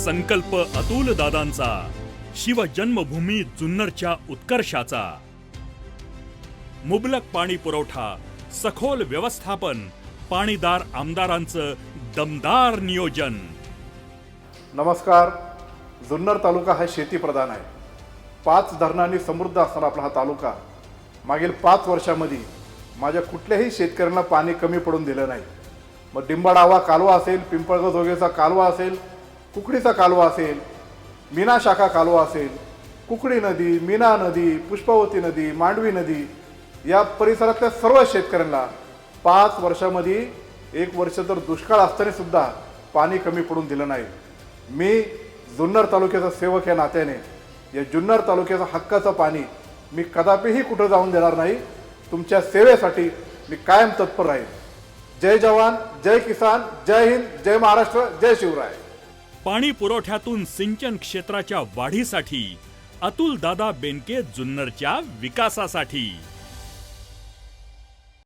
संकल्प अतुल दादांचा. शिव जन्मभूमी जुन्नरच्या उत्कर्षाचा. मुबलक पाणी पुरवठा सखोल व्यवस्थापन पाणीदार आमदारांचं दमदार नियोजन. नमस्कार. जुन्नर तालुका हा शेतीप्रधान आहे. पाच धरणांनी समृद्ध असणारा आपला हा तालुका. मागील पाच वर्षामध्ये माझ्या कुठल्याही शेतकऱ्यांना पाणी कमी पडून दिलं नाही. मग डिंबाडावा कालवा असेल पिंपळगाव जोगेचा कालवा असेल कुकडीचा कालवा असेल मीना शाखा कालवा असेल कुकडी नदी मीना नदी पुष्पवती नदी मांडवी नदी या परिसरातल्या सर्व शेतकऱ्यांना पाच वर्षामध्ये एक वर्ष तर दुष्काळ असतानासुद्धा पाणी कमी पडून दिलं नाही. मी जुन्नर तालुक्याचा सेवक या नात्याने या जुन्नर तालुक्याचा हक्काचं पाणी मी कदापिही कुठं जाऊन देणार नाही. तुमच्या सेवेसाठी मी कायम तत्पर राहील जय जवान जय किसान जय हिंद जय महाराष्ट्र जय शिवराय. पाणी पुरवठ्यातून सिंचन क्षेत्राच्या वाढीसाठी अतुल दादा बेनके जुन्नरच्या विकासासाठी.